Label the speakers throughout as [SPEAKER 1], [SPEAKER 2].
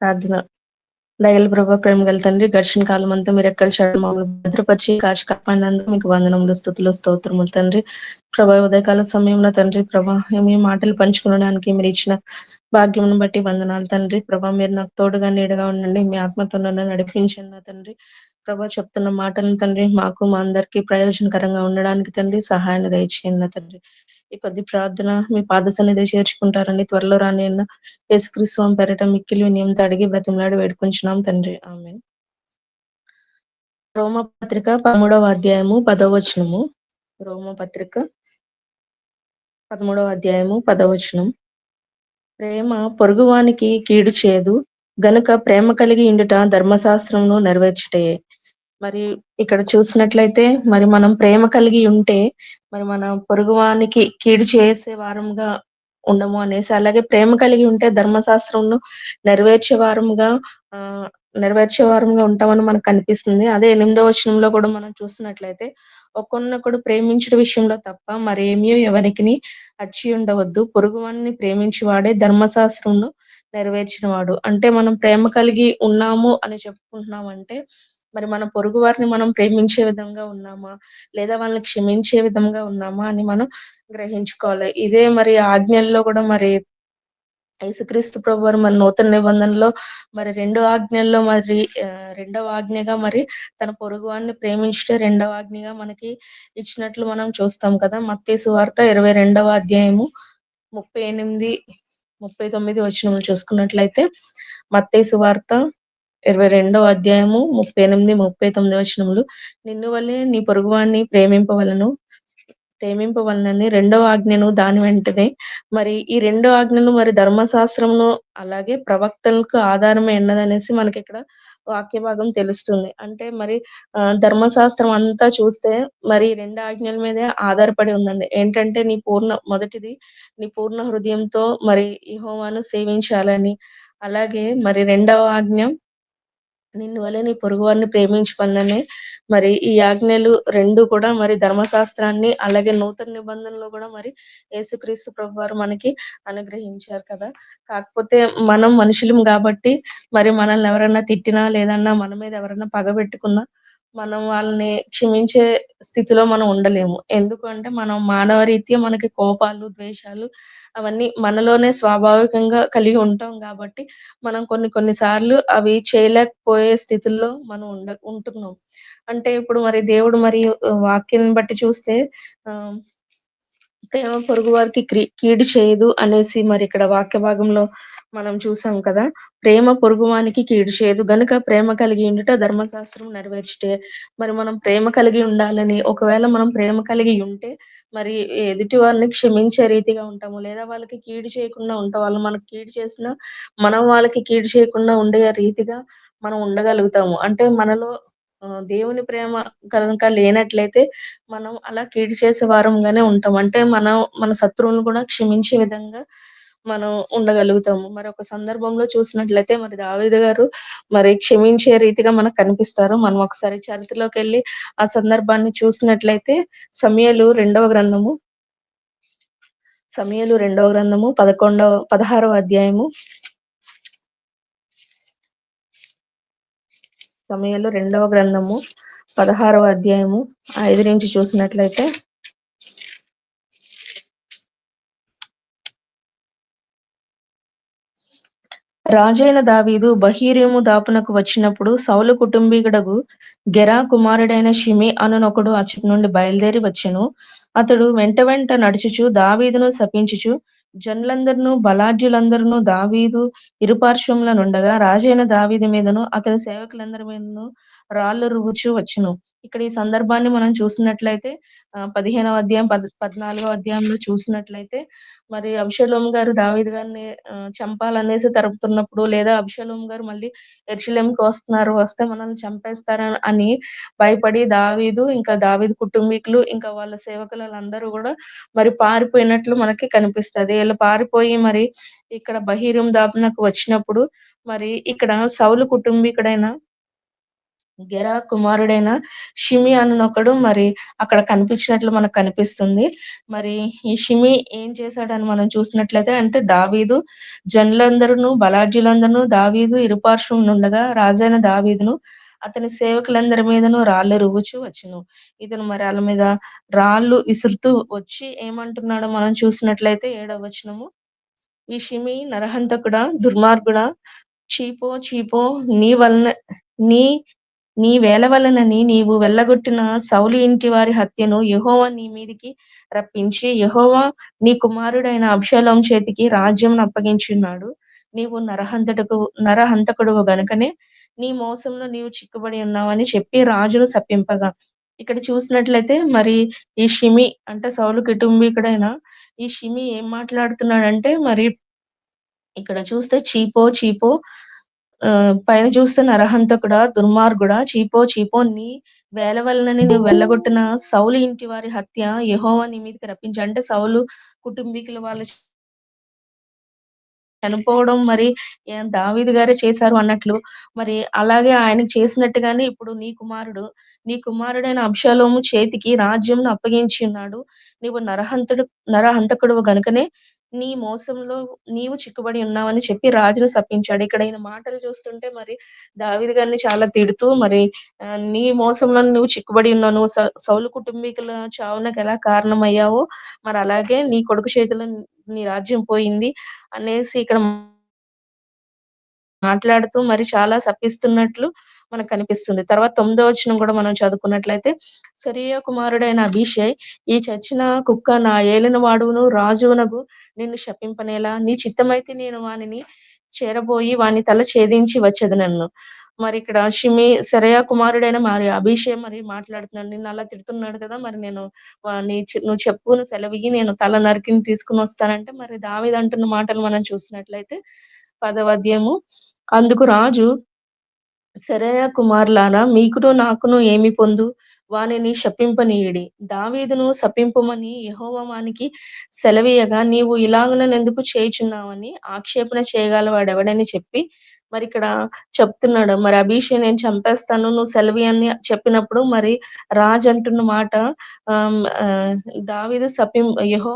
[SPEAKER 1] ప్రార్థన. దయల ప్రభా ప్రేమ గల తండ్రి ఘర్షణ కాలం అంతా మీరు ఎక్కడ చేయడం మమ్మల్ని భద్రపరిచి కాచి కాపాడినందుకు మీకు వందనములు స్థుతులు స్తోత్రములు తండ్రి. ప్రభా ఉదయకాల సమయంలో తండ్రి ప్రభా మీ మాటలు పంచుకోవడానికి మీరు ఇచ్చిన భాగ్యం బట్టి వందనాలు తండ్రి. ప్రభా మీరు నాకు తోడుగా నీడగా ఉండండి మీ ఆత్మతో నన్ను నడిపించండి నా తండ్రి. ప్రభా చెప్తున్న మాటలను తండ్రి మాకు మా అందరికి ప్రయోజనకరంగా ఉండడానికి తండ్రి సహాయాన్ని దయచేయండి తండ్రి. ఈ కొద్ది ప్రార్థన మీ పాద సన్నిధి చేర్చుకుంటారని త్వరలో రాని యేసుక్రీస్తు పెరట మిక్కిలి వినియంతో అడిగి బ్రతిమలాడి వేడుకుంటున్నాం తండ్రి. ఆమె రోమ పత్రిక పదమూడవ అధ్యాయము పదవచనము రోమ పత్రిక పదమూడవ అధ్యాయము పదవచనం ప్రేమ పొరుగువానికి కీడు చేయదు గనుక ప్రేమ కలిగి ఇండుట ధర్మశాస్త్రంను నెరవేర్చుటయే. మరి ఇక్కడ చూసినట్లయితే మరి మనం ప్రేమ కలిగి ఉంటే మరి మన పొరుగువానికి కీడు చేసే వారంగా ఉండము అనేసి అలాగే ప్రేమ కలిగి ఉంటే ధర్మశాస్త్రంను నెరవేర్చే వారముగా ఆ నెరవేర్చే వారంగా ఉంటామని మనకు కనిపిస్తుంది. అదే ఎనిమిదో వచనంలో కూడా మనం చూసినట్లయితే ఒకరినొకడు ప్రేమించడం విషయంలో తప్ప మరేమీ ఎవరికి అచ్చి ఉండవద్దు. పొరుగువాన్ని ప్రేమించి వాడే ధర్మశాస్త్రంను నెరవేర్చిన వాడు అంటే మనం ప్రేమ కలిగి ఉన్నాము అని చెప్పుకుంటున్నాం అంటే మరి మన పొరుగు వారిని మనం ప్రేమించే విధంగా ఉన్నామా? లేదా వాళ్ళని క్షమించే విధంగా ఉన్నామా అని మనం గ్రహించుకోవాలి. ఇదే మరి ఆజ్ఞల్లో కూడా మరి యేసుక్రీస్తు ప్రభు వారు మరి నూతన నిబంధనలో మరి రెండో ఆజ్ఞల్లో మరి రెండవ ఆజ్ఞగా మరి తన పొరుగువాన్ని ప్రేమించటే రెండవ ఆజ్ఞగా మనకి ఇచ్చినట్లు మనం చూస్తాం కదా. మత్తేసు వార్త ఇరవై రెండవ అధ్యాయము ముప్పై ఎనిమిది ముప్పై తొమ్మిది వచనములు చూసుకున్నట్లయితే మత్తేసు వార్త ఇరవై రెండవ అధ్యాయము ముప్పై ఎనిమిది ముప్పై తొమ్మిది వచనములు. నిన్ను వల్లే నీ పొరుగువాన్ని ప్రేమింపవలను ప్రేమింపవలనని రెండవ ఆజ్ఞను దాని వెంటనే. మరి ఈ రెండు ఆజ్ఞలు మరి ధర్మశాస్త్రమును అలాగే ప్రవక్తలకు ఆధారమే ఎన్నదనేసి మనకి ఇక్కడ వాక్య భాగం తెలుస్తుంది. అంటే మరి ఆ ధర్మశాస్త్రం అంతా చూస్తే మరి రెండు ఆజ్ఞల మీదే ఆధారపడి ఉందండి. ఏంటంటే నీ పూర్ణ మొదటిది నీ పూర్ణ హృదయంతో మరి ఈ హోమాను సేవించాలని. అలాగే మరి రెండవ ఆజ్ఞ నిన్ను వలె నీ పొరుగువారిని ప్రేమించుకొనని మరి ఈ ఆజ్ఞలు రెండు కూడా మరి ధర్మశాస్త్రాన్ని అలాగే నూతన నిబంధనలో కూడా మరి యేసుక్రీస్తు ప్రభు వారు మనకి అనుగ్రహించారు కదా. కాకపోతే మనం మనుషులం కాబట్టి మరి మనల్ని ఎవరైనా తిట్టినా లేదన్నా మన మీద ఎవరైనా పగబెట్టుకున్నా మనం వాళ్ళని క్షమించే స్థితిలో మనం ఉండలేము. ఎందుకంటే మనం మానవ రీత్యా మనకి కోపాలు ద్వేషాలు అవన్నీ మనలోనే స్వాభావికంగా కలిగి ఉంటాం కాబట్టి మనం కొన్ని కొన్ని సార్లు అవి చేయలేకపోయే స్థితుల్లో మనం ఉండ ఉంటున్నాం. అంటే ఇప్పుడు మరి దేవుడు మరి వాక్యం బట్టి చూస్తే ప్రేమ పొరుగు వారికి క్రి కీడు చేయదు అనేసి మరి ఇక్కడ వాక్య భాగంలో మనం చూసాం కదా ప్రేమ పొరుగువానికి కీడు చేయదు. గనుక ప్రేమ కలిగి ఉండుట ధర్మశాస్త్రం నెరవేర్చుటే. మరి మనం ప్రేమ కలిగి ఉండాలని ఒకవేళ మనం ప్రేమ కలిగి ఉంటే మరి ఎదుటి వారిని క్షమించే రీతిగా ఉంటాము. లేదా వాళ్ళకి కీడు చేయకుండా ఉంటాం. వాళ్ళు మనకి కీడు చేసిన మనం వాళ్ళకి కీడు చేయకుండా ఉండే రీతిగా మనం ఉండగలుగుతాము. అంటే మనలో దేవుని ప్రేమ కనుక లేనట్లయితే మనం అలా కీడు చేసే వారంగానే ఉంటాం. అంటే మనం మన శత్రువులను కూడా క్షమించే విధంగా మనం ఉండగలుగుతాము. మరి ఒక సందర్భంలో చూసినట్లయితే మరి దావీదు గారు మరి క్షమించే రీతిగా మనకు కనిపిస్తారు. మనం ఒకసారి చరిత్రలోకి వెళ్ళి ఆ సందర్భాన్ని చూసినట్లయితే సమయలు రెండవ గ్రంథము. సమయలు రెండవ గ్రంథము పదకొండవ పదహారవ అధ్యాయము. సమయలు రెండవ గ్రంథము పదహారవ అధ్యాయము. ఐదు నుంచి చూసినట్లయితే రాజైన దావీదు బహీరేము దాపునకు వచ్చినప్పుడు సౌలు కుటుంబీకుడకు గెరా కుమారుడైన షిమి అనునొకడు అచ్చటి నుండి బయలుదేరి వచ్చెను. అతడు వెంట వెంట నడుచుచు దావీదును శపించుచు జనులందరినూ బలాఢ్యులందరినూ దావీదు ఇరుపార్శ్వంలో నుండగా రాజైన దావీదు మీదను అతని సేవకులందరి మీదను రాళ్ళు రువ్వుచూ వచ్చును. ఇక్కడ ఈ సందర్భాన్ని మనం చూసినట్లయితే పదిహేనవ అధ్యాయం పద్ పద్నాలుగో అధ్యాయంలో చూసినట్లయితే మరి అభిషలోం గారు దావీద్ గారిని చంపాలనేసి తరుపుతున్నప్పుడు లేదా అభిషలోం గారు మళ్ళీ ఎర్షలేంకి వస్తున్నారు వస్తే మనల్ని చంపేస్తారని అని భయపడి దావీదు ఇంకా దావీదు కుటుంబీకులు ఇంకా వాళ్ళ సేవకులందరూ వాళ్ళందరూ కూడా మరి పారిపోయినట్లు మనకి కనిపిస్తది. వీళ్ళు పారిపోయి మరి ఇక్కడ బహిరం దాపునకు వచ్చినప్పుడు మరి ఇక్కడ సౌలు కుటుంబీకుడైన గెరా కుమారుడైన షిమి అనునొకడు. మరి అక్కడ కనిపించినట్లు మనకు కనిపిస్తుంది. మరి ఈ షిమి ఏం చేశాడని మనం చూసినట్లయితే అంటే దావీదు జనులందరూ బలాజ్యులందరూ దావీదు ఇరుపార్శ్వం నుండగా రాజైన దావీదును అతని సేవకులందరి మీదను రాళ్ళు రువ్వుచూ వచ్చును. ఇతను మరి వాళ్ళ మీద రాళ్ళు విసురుతూ వచ్చి ఏమంటున్నాడో మనం చూసినట్లయితే ఏడవ వచనము ఈ షిమి నరహంతకుడా దుర్మార్గుడా చీపో చీపో నీ వలన నీ నీ వేల వలనని నీవు వెళ్ళగొట్టిన సౌలు ఇంటి వారి హత్యను యెహోవా నీ మీదికి రప్పించి యహోవా నీ కుమారుడైన అబ్షాలోము చేతికి రాజ్యం అప్పగించున్నాడు. నీవు నరహంతటకు నరహంతకుడు గనుకనే నీ మోసంలో నీవు చిక్కుబడి ఉన్నావని చెప్పి రాజును సప్పింపగా ఇక్కడ చూసినట్లయితే మరి ఈ షిమి అంటే సౌలు కుటుంబీకుడైన ఈ షిమి ఏం మాట్లాడుతున్నాడంటే మరి ఇక్కడ చూస్తే చీపో చీపో పైన చూస్తే నరహంతకుడ దుర్మార్గుడా, చీపో చీపో నీ వేల వలనని నువ్వు వెళ్ళగొట్టిన సౌలు ఇంటి వారి హత్య యహోవా నీ మీదకి రప్పించి అంటే సౌలు కుటుంబీకుల వాళ్ళు చనిపోవడం మరి ఏ దావీదు గారే చేశారు అన్నట్లు మరి అలాగే ఆయనకు చేసినట్టుగానే ఇప్పుడు నీ కుమారుడు నీ కుమారుడైన అబ్షాలోము చేతికి రాజ్యంను అప్పగించి ఉన్నాడు. నీవు నరహంతుడు నరహంతకుడు గనుకనే నీ మోసంలో నీవు చిక్కుబడి ఉన్నావని చెప్పి రాజును శపించాడు. ఇక్కడ ఈయన మాటలు చూస్తుంటే మరి దావిది గారిని చాలా తిడుతూ మరి నీ మోసంలో నువ్వు చిక్కుబడి ఉన్నావు. నువ్వు సౌలు కుటుంబీకుల చావునకు ఎలా కారణమయ్యావో మరి అలాగే నీ కొడుకు చేతిలో నీ రాజ్యం పోయింది అనేసి ఇక్కడ మాట్లాడుతూ మరి చాలా శపిస్తున్నట్లు మనకు కనిపిస్తుంది. తర్వాత తొమ్మిదో వచనం కూడా మనం చదువుకున్నట్లయితే సరియ కుమారుడైన అభిషేయ్ ఈ చచ్చిన కుక్క నా ఏలిన వాడును రాజునగు నిన్ను శపింపనేలా నీ చిత్తమైతే నేను వానిని చేరబోయి వాని తల ఛేదించి నన్ను మరి ఇక్కడ షిమి సెరూయా కుమారుడైన మరి అభిషేక్ మరి మాట్లాడుతున్నాడు. నిన్ను అలా తిడుతున్నాడు కదా! మరి నేను నీ నువ్వు చెప్పు నువ్వు సెలవియ్యి నేను తల నరికిని తీసుకుని వస్తానంటే మరి దావిదంటున్న అంటున్న మాటలు మనం చూసినట్లయితే పదవ అధ్యాయము అందుకు రాజు శరయ కుమారులారా మీకును నాకును ఏమి పొందు వానిని శపింపనీయుడి. దావీదును శపింపమని యహోవమానికి సెలవీయగా నీవు ఇలాగుననెందుకు చేయుచున్నావని ఆక్షేపణ చేయగలవాడెవడని చెప్పి మరి ఇక్కడ చెప్తున్నాడు. మరి అభిషేక్ నేను చంపేస్తాను నువ్వు సెలవి అని చెప్పినప్పుడు మరి రాజు అంటున్న మాట ఆ దావీదు శపిం యహో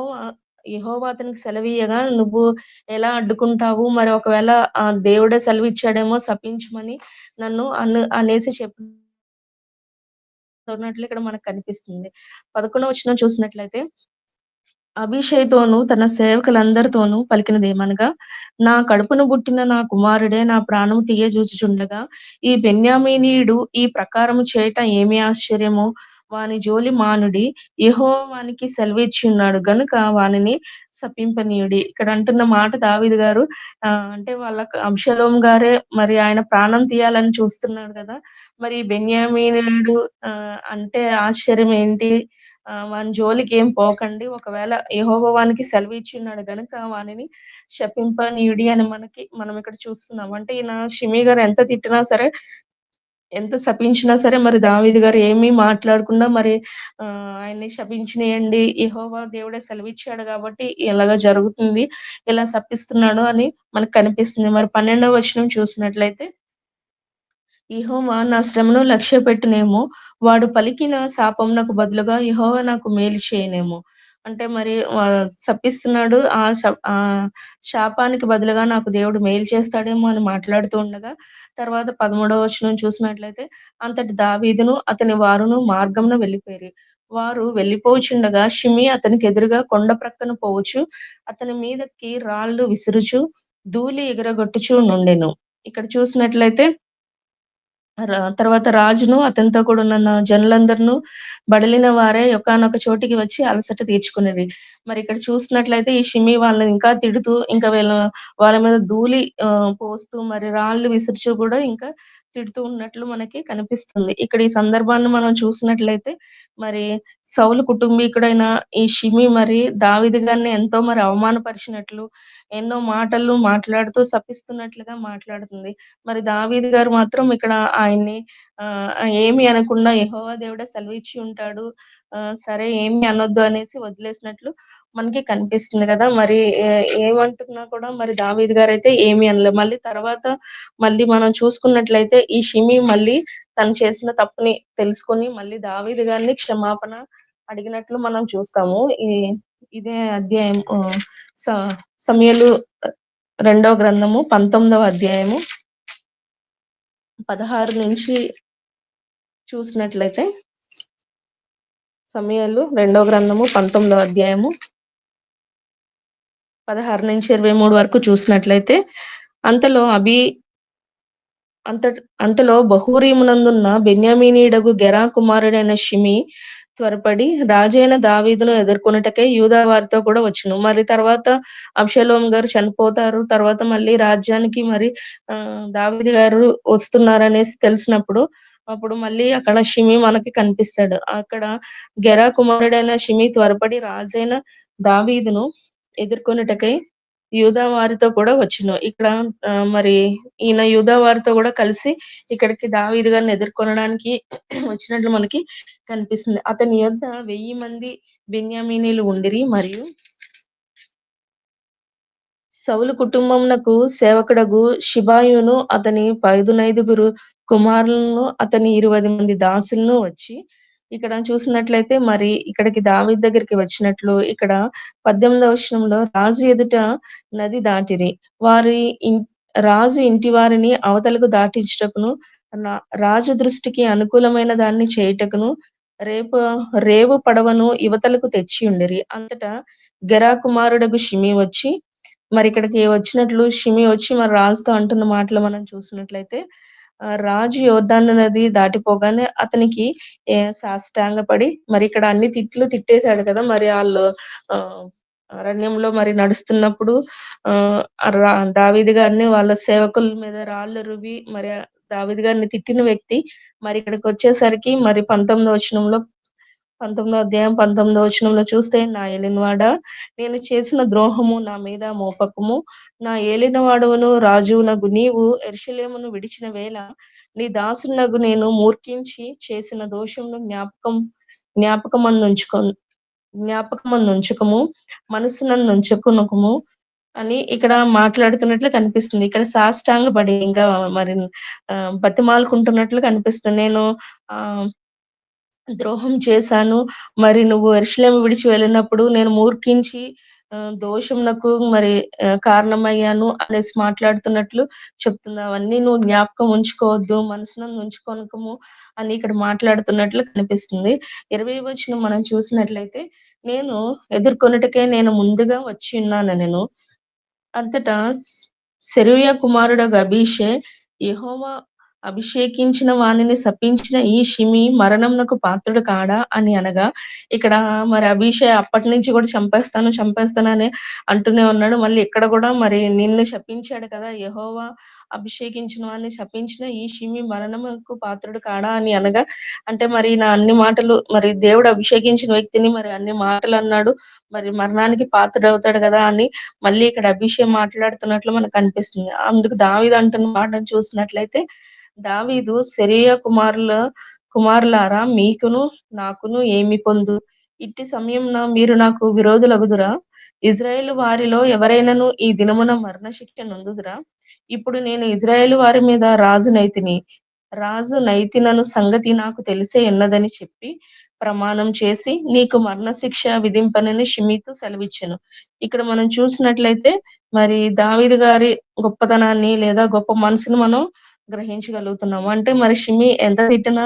[SPEAKER 1] యహోవా అతనికి సెలవీయగా నువ్వు ఎలా అడ్డుకుంటావు? మరి ఒకవేళ దేవుడే దేవుడే సెలవిచ్చాడేమో శపించమని నన్ను అను అనేసి చెప్పినట్లు ఉన్నట్లు ఇక్కడ మనకు కనిపిస్తుంది. పదకొండవ వచ్చిన చూసినట్లయితే అబీషైతోను తన సేవకులందరితోనూ పలికినదేమనగా నా కడుపును పుట్టిన నా కుమారుడే నా ప్రాణము తీయజూచుచుండగా ఈ బెన్యామీనీయుడు ఈ ప్రకారము చేయటం ఏమి ఆశ్చర్యమో వాని జోలి మానుడి యహో వానికి ఉన్నాడు గనుక వానిని సపింపనీయుడి ఇక్కడ అంటున్న మాట దావిది గారు అంటే వాళ్ళ అంశలోం గారే మరి ఆయన ప్రాణం తీయాలని చూస్తున్నాడు కదా మరి బెన్యామీనుడు అంటే ఆశ్చర్యం ఏంటి? వాని జోలికి ఏం పోకండి. ఒకవేళ యహోవానికి సెలవు ఇచ్చి ఉన్నాడు గనుక వానిని శపింపనీయుడి అని మనకి మనం ఇక్కడ చూస్తున్నాం. అంటే ఈయన షిమి గారు ఎంత తిట్టినా సరే ఎంత శపించినా సరే మరి దావిది గారు ఏమీ మాట్లాడకుండా మరి ఆయన్ని శపించనీయండి. ఇహోవా దేవుడే సెలవిచ్చాడు కాబట్టి ఇలాగ జరుగుతుంది. ఇలా శపిస్తున్నాడు అని మనకు కనిపిస్తుంది. మరి 12వ వచనం చూసినట్లయితే ఇహోవా నా శ్రమను లక్ష్యపెట్టునేమో వాడు పలికిన శాపం నాకు బదులుగా ఇహోవా నాకు మేలు చేయనేమో. అంటే మరి శపిస్తున్నాడు. ఆ శ శాపానికి బదులుగా నాకు దేవుడు మేలు చేస్తాడేమో అని మాట్లాడుతూ ఉండగా తర్వాత 13వ వచనం చూసినట్లయితే అంతటి దావీదును అతని వారును మార్గంను వెళ్ళిపోయారు వారు వెళ్ళిపోచుండగా షిమి అతనికి ఎదురుగా కొండ ప్రక్కన పోవచ్చు అతని మీదకి రాళ్ళు విసురుచు ధూళి ఎగరగొట్టుచు నుండెను. ఇక్కడ చూసినట్లయితే తర్వాత రాజును అతనితో కూడా ఉన్న జనులందరును బడలిన వారే ఒకనొక చోటికి వచ్చి అలసట తీర్చుకునేది. మరి ఇక్కడ చూసినట్లయితే ఈ షిమి వాళ్ళని ఇంకా తిడుతూ ఇంకా వీళ్ళ వాళ్ళ మీద ధూళి పోస్తూ మరి రాళ్ళు విసురుచు కూడా ఇంకా తిడుతూ ఉన్నట్లు మనకి కనిపిస్తుంది. ఇక్కడ ఈ సందర్భాన్ని మనం చూసినట్లయితే మరి సౌలు కుటుంబీకుడైన ఈ షిమి మరి దావిది గారిని ఎంతో మరి అవమానపరిచినట్లు ఎన్నో మాటలు మాట్లాడుతూ శపిస్తున్నట్లుగా మాట్లాడుతుంది. మరి దావీది గారు మాత్రం ఇక్కడ ఆయన్ని ఆ ఏమి అనకుండా యహోవా దేవుడే సెలవిచ్చి ఉంటాడు. సరే ఏమి అనొద్దు అనేసి వదిలేసినట్లు మనకి కనిపిస్తుంది కదా. మరి ఏమంటున్నా కూడా మరి దావీద్ గారు అయితే ఏమి అనలేదు. మళ్ళీ తర్వాత మళ్ళీ మనం చూసుకున్నట్లయితే ఈ షిమి మళ్ళీ తను చేసిన తప్పుని తెలుసుకొని మళ్ళీ దావీద్ గారిని క్షమాపణ అడిగినట్లు మనం చూస్తాము. ఇదే అధ్యాయం స సమయలు రెండవ గ్రంథము పంతొమ్మిదవ అధ్యాయము పదహారు నుంచి చూసినట్లయితే సమయాలు రెండవ గ్రంథము పంతొమ్మిదవ అధ్యాయము పదహారు నుంచి ఇరవై మూడు వరకు చూసినట్లయితే అంతలో అభి అంత అంతలో బహురీమునందున్న బెన్యామీనీడగు గెరా కుమారుడైన షిమి త్వరపడి రాజైన దావీదును ఎదుర్కొనుటకే యూదా వారితో కూడా వచ్చును. మరి తర్వాత అబ్షలోం గారు చనిపోతారు. తర్వాత మళ్ళీ రాజ్యానికి మరి ఆ దావిది గారు వస్తున్నారనేసి తెలిసినప్పుడు అప్పుడు మళ్ళీ అక్కడ షిమి మనకి కనిపిస్తాడు. అక్కడ గెరా కుమారుడైన షిమి త్వరపడి రాజైన దావీదును ఎదుర్కొనుటకై యూదా వారితో కూడా వచ్చును. ఇక్కడ మరి ఈయన యూదా వారితో కూడా కలిసి ఇక్కడికి దావీదు గారిని ఎదుర్కొనడానికి వచ్చినట్లు మనకి కనిపిస్తుంది. అతని యొద్ద వెయ్యి మంది బెన్యామీనీలు ఉండిరి మరియు సౌలు కుటుంబమునకు సేవకుడగు షిబాయును అతని పైదునైదుగురు కుమారులను అతని ఇరవై మంది దాసులను వచ్చి ఇక్కడ చూసినట్లయితే మరి ఇక్కడికి దావి దగ్గరికి వచ్చినట్లు ఇక్కడ పద్దెనిమిదవ వర్షంలో రాజు ఎదుట నది దాటిరి. వారి రాజు ఇంటి వారిని అవతలకు దాటించుటకును రాజు దృష్టికి అనుకూలమైన దాన్ని చేయుటకును రేపు రేవు పడవను యువతలకు తెచ్చి ఉండిరి. అంతటా గెరా కుమారుడకు షిమి వచ్చి మరి ఇక్కడికి వచ్చినట్లు షిమి వచ్చి మరి రాజుతో అంటున్న మాటలు మనం చూసినట్లయితే రాజు యోర్ధాను నది దాటిపోగానే అతనికి ఏ సాష్టాంగపడి మరి ఇక్కడ అన్ని తిట్లు తిట్టేశాడు కదా మరి వాళ్ళు ఆ అరణ్యంలో మరి నడుస్తున్నప్పుడు ఆ దావిది గారిని వాళ్ళ సేవకుల మీద రాళ్ళు రువి మరి దావిది గారిని తిట్టిన వ్యక్తి మరి ఇక్కడికి వచ్చేసరికి మరి పంతొమ్మిదో వచనంలో పంతొమ్మిదో అధ్యాయం పంతొమ్మిదో వచనంలో చూస్తే నా ఎలినవాడ నేను చేసిన ద్రోహము నా మీద మోపకము. నా ఏలినవాడవును రాజువునగు నీవు ఎర్షలేమును విడిచిన వేళ నీ దాసునగు నేను మూర్ఖించి చేసిన దోషమును జ్ఞాపకం జ్ఞాపకం ఉంచుకో జ్ఞాపకం ఉంచుకునకము అని ఇక్కడ మాట్లాడుతున్నట్లు కనిపిస్తుంది. ఇక్కడ సాష్టాంగ పడి ఇంకా మరి బతిమాలుకుంటున్నట్లు కనిపిస్తుంది. నేను ఆ ద్రోహం చేశాను. మరి నువ్వు ఎరుషలేము విడిచి వెళ్ళినప్పుడు నేను మూర్ఖించి దోషం నాకు మరి కారణమయ్యాను అనేసి మాట్లాడుతున్నట్లు చెప్తుంది అవన్నీ నువ్వు జ్ఞాపకం ఉంచుకోవద్దు మనసును ఉంచుకోనకము అని ఇక్కడ మాట్లాడుతున్నట్లు కనిపిస్తుంది. ఇరవై వచ్చిన మనం చూసినట్లయితే నేను ఎదుర్కొనుటకే నేను ముందుగా వచ్చి ఉన్నాను నేను. అంతటా శరూయ కుమారుడు అభిషే యహోవా అభిషేకించిన వాణిని శపించిన ఈ షిమి మరణంనకు పాత్రుడు కాడా అని అనగా ఇక్కడ మరి అభిషే అప్పటి నుంచి కూడా చంపేస్తాను చంపేస్తాను అని అంటూనే ఉన్నాడు. మళ్ళీ ఇక్కడ కూడా మరి నిన్ను శపించాడు కదా యహోవా అభిషేకించిన వాడిని శపించిన ఈ షిమి మరణముకు పాత్రుడు కాడా అని అనగా అంటే మరి నా అన్ని మాటలు మరి దేవుడు అభిషేకించిన వ్యక్తిని మరి అన్ని మాటలు అన్నాడు మరి మరణానికి పాత్రుడు అవుతాడు కదా అని మళ్ళీ ఇక్కడ అభిషేక్ మాట్లాడుతున్నట్లు మనకు అనిపిస్తుంది. అందుకు దావీదు అంటున్న మాటను చూసినట్లయితే దావీదు శరీయ కుమారుల కుమారులారా మీకును నాకును ఏమి పొందు? ఇట్టి సమయంన మీరు నాకు విరోధులగుదురా? ఇజ్రాయేల్ వారిలో ఎవరైనాను ఈ దినమున మరణశిక్ష నొందుదురా? ఇప్పుడు నేను ఇజ్రాయేల్ వారి మీద రాజు నైతిని రాజు నైతినను సంగతి నాకు తెలిసే ఉన్నదని చెప్పి ప్రమాణం చేసి నీకు మరణశిక్ష విధింపనని షిమితో సెలవిచ్చాను. ఇక్కడ మనం చూసినట్లయితే మరి దావిది గారి గొప్పతనాన్ని లేదా గొప్ప మనసును మనం గ్రహించగలుగుతున్నాము. అంటే మరి షిమి ఎంత తిట్టినా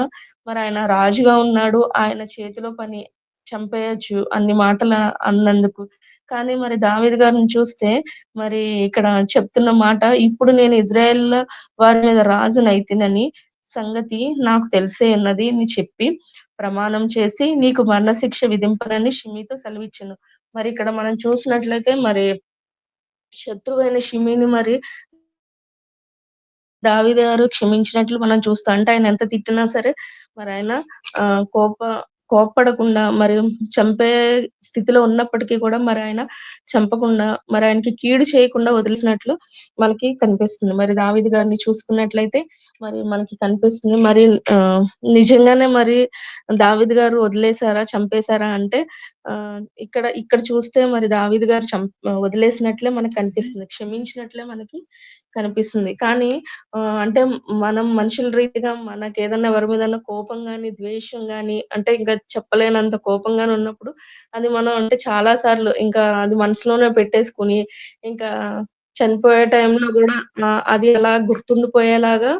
[SPEAKER 1] మరి ఆయన రాజుగా ఉన్నాడు. ఆయన చేతిలో పని చంపేయచ్చు అన్ని మాటలు అన్నందుకు. కానీ మరి దావేది గారిని చూస్తే మరి ఇక్కడ చెప్తున్న మాట ఇప్పుడు నేను ఇజ్రాయెల్ వారి మీద రాజునైతినని సంగతి నాకు తెలిసే ఉన్నది అని చెప్పి ప్రమాణం చేసి నీకు మరణశిక్ష విధింపనని షిమితో సెలవిచ్చాను. మరి ఇక్కడ మనం చూసినట్లయితే మరి శత్రువైన షిమిని మరి దావిద గారు క్షమించినట్లు మనం చూస్తాం అంటే ఆయన ఎంత తిట్టినా సరే మరి ఆయన ఆ కోప కోప్పడకుండా మరి చంపే స్థితిలో ఉన్నప్పటికీ కూడా మరి ఆయన చంపకుండా మరి ఆయనకి కీడు చేయకుండా వదిలిసినట్లు మనకి కనిపిస్తుంది. మరి దావిది గారిని చూసుకున్నట్లయితే మరి మనకి కనిపిస్తుంది మరి ఆ నిజంగానే మరి దావిద్ గారు వదిలేసారా చంపేశారా అంటే ఇక్కడ ఇక్కడ చూస్తే మరి దావిద్ గారు చంప్ వదిలేసినట్లే మనకు కనిపిస్తుంది. క్షమించినట్లే మనకి కనిపిస్తుంది. కానీ అంటే మనం మనుషుల రీతిగా మనకేదన్నా ఎవరి మీద కోపం కానీ ద్వేషం కానీ అంటే ఇంకా చెప్పలేనంత కోపంగానే ఉన్నప్పుడు అది మనం అంటే చాలా సార్లు ఇంకా అది మనసులోనే పెట్టేసుకొని ఇంకా చనిపోయే టైంలో కూడా అది అలా గుర్తుండిపోయేలాగా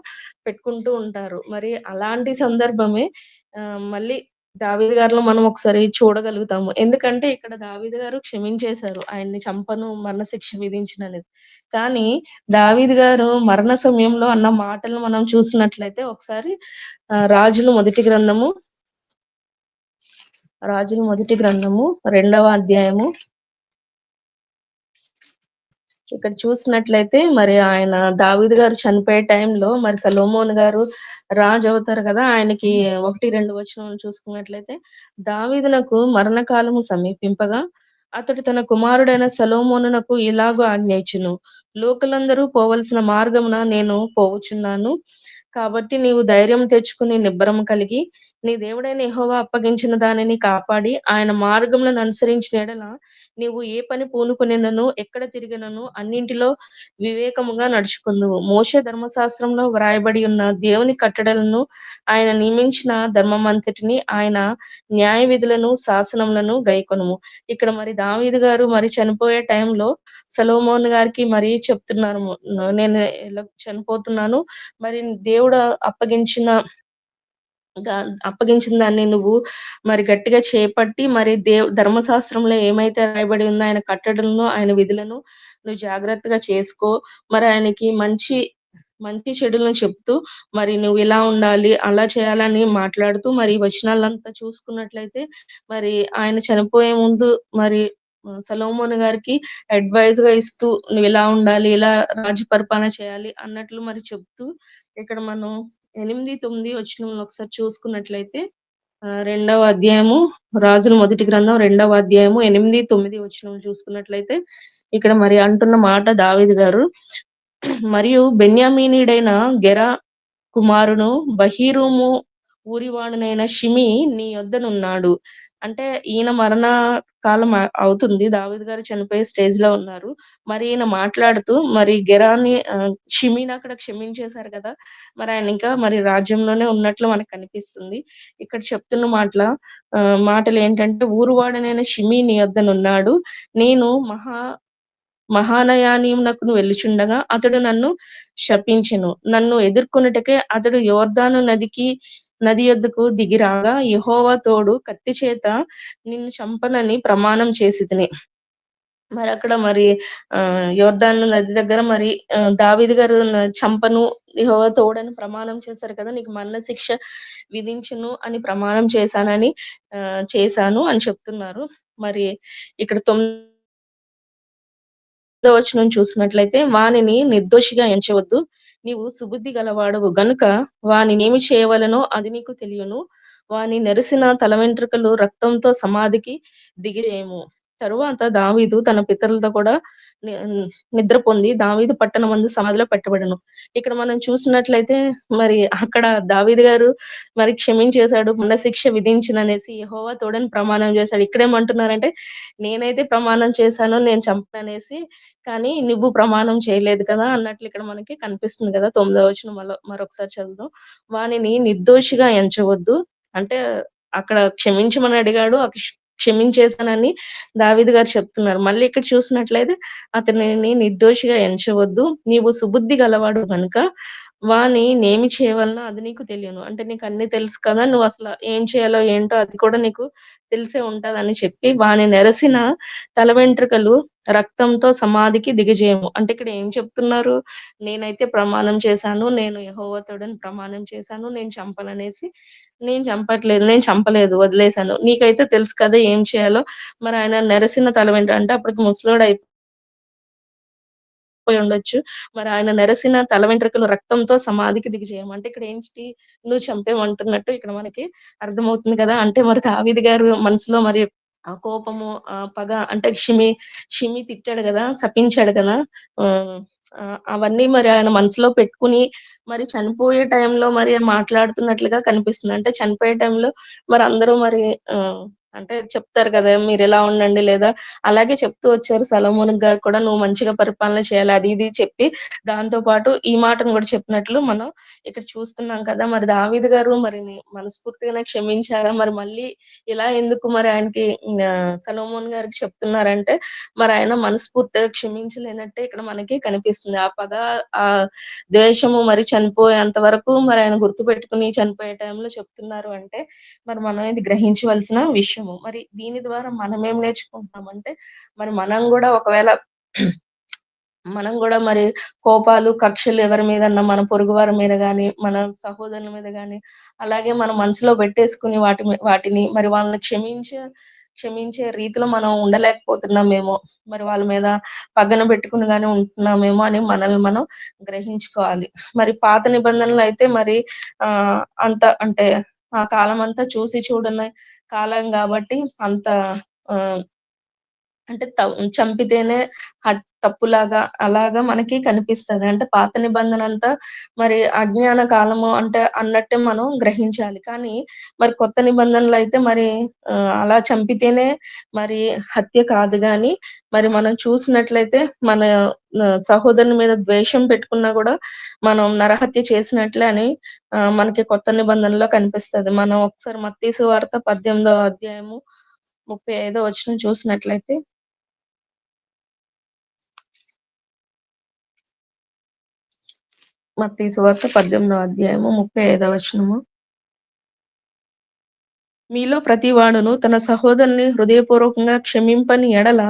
[SPEAKER 1] పెట్టుకుంటూ ఉంటారు. మరి అలాంటి సందర్భమే మళ్ళీ దావీద్ గారిలో మనం ఒకసారి చూడగలుగుతాము. ఎందుకంటే ఇక్కడ దావీద్ గారు క్షమించేశారు. ఆయన్ని చంపను, మరణశిక్ష విధించిననేది కానీ దావీద్ గారు మరణ సమయంలో అన్న మాటలను మనం చూసినట్లయితే ఒకసారి రాజులు మొదటి గ్రంథము రాజులు మొదటి గ్రంథము రెండవ అధ్యాయము ఇక్కడ చూసినట్లయితే మరి ఆయన దావీదు గారు చనిపోయే టైంలో మరి సలోమోన్ గారు రాజు అవుతారు కదా! ఆయనకి 1, 2 వచనాలు చూసుకున్నట్లయితే దావీదునకు మరణకాలము సమీపింపగా అతడు తన కుమారుడైన సలోమోనునకు ఇలాగు ఆజ్ఞయించును లోకలందరూ పోవలసిన మార్గమున నేను పోవుచున్నాను. కాబట్టి నీవు ధైర్యం తెచ్చుకుని నిబ్బరం కలిగి నీ దేవుడైన యెహోవా అప్పగించిన దానిని కాపాడి ఆయన మార్గములను అనుసరించిన ఎడల నీవు ఏ పని పూనుకునేనను ఎక్కడ తిరిగినను అన్నింటిలో వివేకముగా నడుచుకుందువు మోషే ధర్మశాస్త్రంలో వ్రాయబడి ఉన్న దేవుని కట్టడలను ఆయన నియమించిన ధర్మమంతటిని ఆయన న్యాయ విధులను, శాసనములను గైకొనుము. ఇక్కడ మరి దావీదు గారు మరి చనిపోయే టైంలో సలోమోహన్ గారికి మరి చెప్తున్నారు. నేను చనిపోతున్నాను. మరి దేవుడు అప్పగించిన అప్పగించిన దాన్ని నువ్వు మరి గట్టిగా చేపట్టి మరి దేవ్ ధర్మశాస్త్రంలో ఏమైతే రాయబడి ఉందో ఆయన కట్టడలను, ఆయన విధులను నువ్వు జాగ్రత్తగా చేసుకో. మరి ఆయనకి మంచి మంచి చెడులను చెప్తూ మరి నువ్వు ఇలా ఉండాలి, అలా చేయాలని మాట్లాడుతూ మరి వచనాలంతా చూసుకున్నట్లయితే మరి ఆయన చనిపోయే ముందు మరి సలోమోన్ గారికి అడ్వైజ్గా ఇస్తూ నువ్వు ఇలా ఉండాలి, ఇలా రాజ్య పరిపాలన చేయాలి అన్నట్లు మరి చెప్తూ ఇక్కడ మనం 8, 9 వచనంలో ఒకసారి చూసుకున్నట్లయితే రెండవ అధ్యాయము రాజుల మొదటి గ్రంథం రెండవ అధ్యాయము ఎనిమిది తొమ్మిది వచ్చిన చూసుకున్నట్లయితే ఇక్కడ మరి అంటున్న మాట దావీదు గారు మరియు బెన్యామీనీడైన గెరా కుమారును బహీరుము ఊరివాడునైన షిమి నీ యొద్దనున్నాడు. అంటే ఈయన మరణ కాలం అవుతుంది. దావిద్ గారు చనిపోయే స్టేజ్లో ఉన్నారు. మరి ఈయన మాట్లాడుతూ మరి గెరాని ఆహ్, షిమీని అక్కడ క్షమించేశారు కదా! మరి ఆయన ఇంకా మరి రాజ్యంలోనే ఉన్నట్లు మనకు కనిపిస్తుంది. ఇక్కడ చెప్తున్న మాటల మాటలు ఏంటంటే ఊరువాడనైన షిమీ నీ వద్దనున్నాడు నేను మహా మహానయానీమునకు వెళ్ళుచుండగా అతడు నన్ను శపించెను. నన్ను ఎదుర్కొనుటకే అతడు యోర్ధాను నదికి నది యొద్దకు దిగిరాగా యహోవా తోడు కత్తి చేత నిన్ను చంపనని ప్రమాణం చేసితిని. అక్కడ మరి ఆ యొర్దాను నది దగ్గర మరి దావిద్ గారు చంపను యహోవా తోడని ప్రమాణం చేశారు కదా! నీకు మరణ శిక్ష విధించును అని ప్రమాణం చేశానని చేశాను అని చెప్తున్నారు. మరి ఇక్కడ తొమ్మిది వచనం చూసినట్లయితే వానిని నిర్దోషిగా ఎంచవద్దు. నీవు సుబుద్ధి గలవాడవు గనుక వానినేమి చేయవలనో అది నీకు తెలియను. వాని నెరిసిన తలవెంట్రుకలు రక్తంతో సమాధికి దిగిరేము. తరువాత దావీదు తన పితరులతో కూడా నిద్ర పొంది దావీదు పట్టణం మందు సమాధిలో పెట్టబడను ఇక్కడ మనం చూసినట్లయితే మరి అక్కడ దావీదు గారు మరి క్షమించేసాడు. శిక్ష విధించిననేసి యెహోవా తోడని ప్రమాణం చేశాడు. ఇక్కడేమంటున్నారంటే నేనైతే ప్రమాణం చేశాను నేను చంపననేసి కానీ నువ్వు ప్రమాణం చేయలేదు కదా! అన్నట్లు ఇక్కడ మనకి కనిపిస్తుంది కదా! తొమ్మిదో వచ్చిన మరొకసారి చదువు వానిని నిర్దోషిగా ఎంచవద్దు. అంటే అక్కడ క్షమించమని అడిగాడు. క్షమించేశానని క్షమించేసానని గారు చెప్తున్నారు. మళ్ళీ ఇక్కడ చూసినట్లయితే అతనిని నిర్దోషిగా ఎంచవద్దు. నీవు సుబుద్ధి గలవాడు కనుక వాని నేమి చేయవలనో అది నీకు తెలియను. అంటే నీకు అన్ని తెలుసు కదా! నువ్వు అసలు ఏం చేయాలో ఏంటో అది కూడా నీకు తెలిసే ఉంటదని చెప్పి వాని నెరసిన తల వెంట్రుకలు రక్తంతో సమాధికి దిగజేయము. అంటే ఇక్కడ ఏం చెప్తున్నారు? నేనైతే ప్రమాణం చేశాను. నేను యెహోవా ప్రమాణం చేశాను. నేను చంపలనేసి నేను చంపట్లేదు. నేను చంపలేదు. వదిలేసాను. నీకైతే తెలుసు కదా! ఏం చేయాలో. మరి ఆయన నెరసిన తల వెంట్రు అంటే అప్పటికి పోయి ఉండొచ్చు మరి ఆయన నెరసిన తల వెంట్రుకలు రక్తంతో సమాధికి దిగజేయము. అంటే ఇక్కడ ఏంటి? నువ్వు చంపేమంటున్నట్టు ఇక్కడ మనకి అర్థమవుతుంది కదా! అంటే మరి దావీదు గారు మనసులో మరి ఆ కోపము, ఆ పగ అంటే షిమి షిమి తిట్టాడు కదా శపించాడు కదా! అవన్నీ మరి ఆయన మనసులో పెట్టుకొని మరి చనిపోయే టైంలో మరి మాట్లాడుతున్నట్లుగా కనిపిస్తుంది. అంటే చనిపోయే టైంలో మరి అందరూ మరి అంటే చెప్తారు కదా! మీరు ఎలా ఉండండి లేదా అలాగే చెప్తూ వచ్చారు సలోమోన్ గారు కూడా నువ్వు మంచిగా పరిపాలన చేయాలి అది ఇది చెప్పి దాంతో పాటు ఈ మాటను కూడా చెప్పినట్లు మనం ఇక్కడ చూస్తున్నాం కదా! మరి దావీద్ గారు మరి మనస్ఫూర్తిగానే క్షమించారా? మరి మళ్ళీ ఇలా ఎందుకు మరి ఆయనకి సలోమోన్ గారికి చెప్తున్నారంటే మరి ఆయన మనస్ఫూర్తిగా క్షమించలేనట్టే ఇక్కడ మనకి కనిపిస్తుంది. ఆ పగ, ఆ ద్వేషము మరి చనిపోయేంత వరకు మరి ఆయన గుర్తుపెట్టుకొని చనిపోయే టైంలో చెప్తున్నారు అంటే మరి మనం ఇది గ్రహించవలసిన విషయం విషయము. మరి దీని ద్వారా మనం ఏం నేర్చుకుంటున్నామంటే మరి మనం కూడా ఒకవేళ మనం కూడా మరి కోపాలు, కక్షలు ఎవరి మీదన్నా మన పొరుగు వారి మీద కానీ మన సహోదరుల మీద కానీ అలాగే మన మనసులో పెట్టేసుకొని వాటి వాటిని మరి వాళ్ళని క్షమించే క్షమించే రీతిలో మనం ఉండలేకపోతున్నామేమో! మరి వాళ్ళ మీద పగ్గన పెట్టుకొని కానీ ఉంటున్నామేమో అని మనల్ని మనం గ్రహించుకోవాలి. మరి పాత నిబంధనలు అయితే మరి ఆ అంత అంటే ఆ కాలం అంతా చూసి చూడని కాలం కాబట్టి అంత అంటే చంపితేనే తప్పులాగా అలాగా మనకి కనిపిస్తది. అంటే పాత నిబంధన అంతా మరి అజ్ఞాన కాలము అంటే అన్నట్టే మనం గ్రహించాలి. కానీ మరి కొత్త నిబంధనలు అయితే మరి అలా చంపితేనే మరి హత్య కాదు కానీ మరి మనం చూసినట్లయితే మన సహోదరుని మీద ద్వేషం పెట్టుకున్నా కూడా మనం నరహత్య చేసినట్లే అని మనకి కొత్త నిబంధనలో కనిపిస్తుంది మనం ఒకసారి మత్తీసు వార్త 18వ అధ్యాయము ముప్పై ఐదో వచ్చిన చూసినట్లయితే మత్తయి సువార్త 18వ అధ్యాయము 35 వచనము. మీలో ప్రతివాడును తన సహోదరుని హృదయపూర్వకంగా క్షమింపని ఎడల,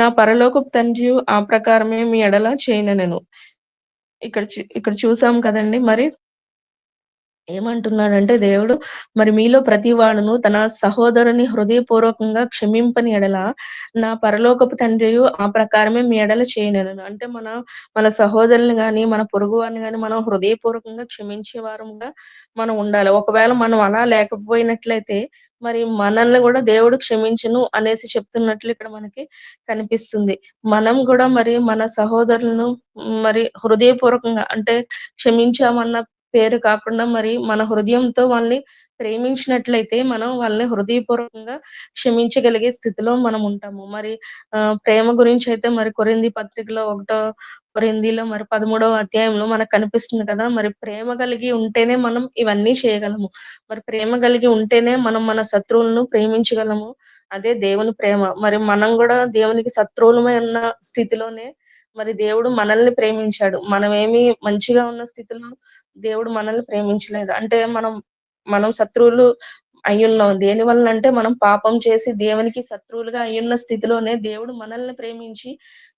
[SPEAKER 1] నా పరలోకపు తండ్రి ఆ ప్రకారమే మీ ఎడల చేయనెను. ఇక్కడ ఇక్కడ చూసాం కదండి మరి ఏమంటున్నాడంటే దేవుడు, మరి మీలో ప్రతి వాడును తన సహోదరుని హృదయపూర్వకంగా క్షమింపని ఎడల, నా పరలోకపు తండ్రి ఆ ప్రకారమే మీ ఎడల చేయనను అంటే మన, మన సహోదరుని కానీ మన పొరుగు వారిని కానీ మనం హృదయపూర్వకంగా క్షమించే వారంగా మనం ఉండాలి. ఒకవేళ మనం అలా లేకపోయినట్లయితే, మరి మనల్ని కూడా దేవుడు క్షమించును అనేసి చెప్తున్నట్లు ఇక్కడ మనకి కనిపిస్తుంది. మనం కూడా మరి మన సహోదరులను మరి హృదయపూర్వకంగా అంటే క్షమించామన్న పేరు కాకుండా మరి మన హృదయంతో వాళ్ళని ప్రేమించినట్లయితే మనం వాళ్ళని హృదయపూర్వకంగా క్షమించగలిగే స్థితిలో మనం ఉంటాము. మరి ఆ ప్రేమ గురించయితే మరి కొరింది పత్రికలో ఒకటో కొరిందిలో మరి 13వ అధ్యాయంలో మనకు కనిపిస్తుంది కదా! మరి ప్రేమ కలిగి ఉంటేనే మనం ఇవన్నీ చేయగలము. మరి ప్రేమ కలిగి ఉంటేనే మనం మన శత్రువులను ప్రేమించగలము. అదే దేవుని ప్రేమ. మరి మనం కూడా దేవునికి శత్రువులమై ఉన్న స్థితిలోనే మరి దేవుడు మనల్ని ప్రేమించాడు. మనమేమి మంచిగా ఉన్న స్థితిలో దేవుడు మనల్ని ప్రేమించలేదు. అంటే మనం, మనం శత్రువులు అయ్యున్నాం. దేని వలన అంటే మనం పాపం చేసి దేవునికి శత్రువులుగా అయ్యున్న స్థితిలోనే దేవుడు మనల్ని ప్రేమించి,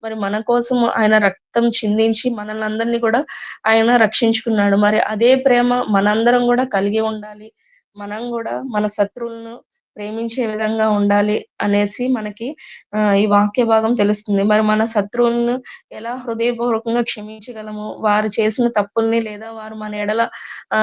[SPEAKER 1] మరి మన కోసం ఆయన రక్తం చిందించి మనల్ని అందరినీ కూడా ఆయన రక్షించుకున్నాడు. మరి అదే ప్రేమ మనందరం కూడా కలిగి ఉండాలి. మనం కూడా మన శత్రువులను ప్రేమించే విధంగా ఉండాలి అనేసి మనకి ఈ వాక్య భాగం తెలుస్తుంది. మరి మన శత్రువులను ఎలా హృదయపూర్వకంగా క్షమించగలము? వారు చేసిన తప్పుల్ని లేదా వారు మన ఎడల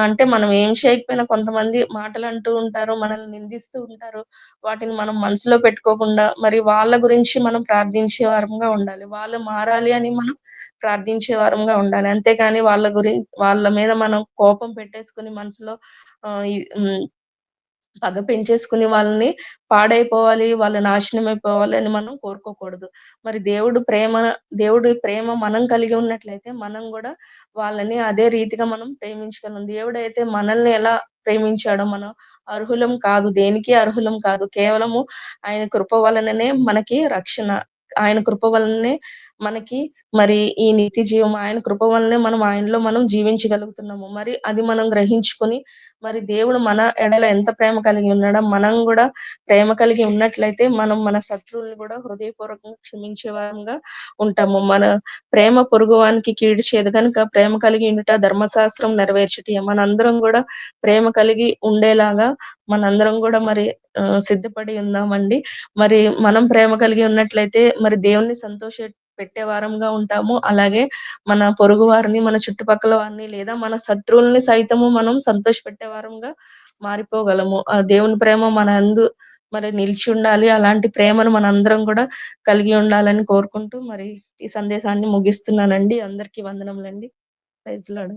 [SPEAKER 1] అంటే మనం ఏం చేయకపోయినా కొంతమంది మాటలు అంటూ ఉంటారు. మనల్ని నిందిస్తూ ఉంటారు. వాటిని మనం మనసులో పెట్టుకోకుండా మరి వాళ్ళ గురించి మనం ప్రార్థించే వారంగా ఉండాలి. వాళ్ళు మారాలి అని మనం ప్రార్థించే వారంగా ఉండాలి. అంతేకాని వాళ్ళ గురించి వాళ్ళ మీద మనం కోపం పెట్టేసుకొని మనసులో పగ పెంచేసుకొని వాళ్ళని పాడైపోవాలి, వాళ్ళని నాశనం అయిపోవాలి అని మనం కోరుకోకూడదు. మరి దేవుడు ప్రేమ దేవుడి ప్రేమ మనం కలిగి ఉన్నట్లయితే మనం కూడా వాళ్ళని అదే రీతిగా మనం ప్రేమించగలం. దేవుడు అయితే మనల్ని ఎలా ప్రేమించాడో మనం అర్హులం కాదు. దేనికి అర్హులం కాదు. కేవలము ఆయన కృప వలననే మనకి రక్షణ. ఆయన కృప వలననే మనకి మరి ఈ నిత్య జీవం. ఆయన కృప వల్లనే మనం ఆయనలో మనం జీవించగలుగుతున్నాము. మరి అది మనం గ్రహించుకొని మరి దేవుడు మన ఎడల ఎంత ప్రేమ కలిగి ఉన్నాడో మనం కూడా ప్రేమ కలిగి ఉన్నట్లయితే మనం మన శత్రువుల్ని కూడా హృదయపూర్వకంగా క్షమించే వారంగా ఉంటాము. మన ప్రేమ పొరుగువానికి కీడు చేయదు గనుక ప్రేమ కలిగి ఉండుట ధర్మశాస్త్రం నెరవేర్చుట మనందరం కూడా ప్రేమ కలిగి ఉండేలాగా మనందరం కూడా మరి సిద్ధపడి ఉందామండి. మరి మనం ప్రేమ కలిగి ఉన్నట్లయితే మరి దేవుణ్ణి సంతోష పెట్టే వారంగా ఉంటాము. అలాగే మన పొరుగు వారిని, మన చుట్టుపక్కల వారిని లేదా మన శత్రువుల్ని సైతము మనం సంతోష పెట్టే వారంగా మారిపోగలము. ఆ దేవుని ప్రేమ మన అందు మరి నిలిచి ఉండాలి. అలాంటి ప్రేమను మనందరం కూడా కలిగి ఉండాలని కోరుకుంటూ మరి ఈ సందేశాన్ని ముగిస్తున్నానండి. అందరికీ వందనములండి. Praise lord.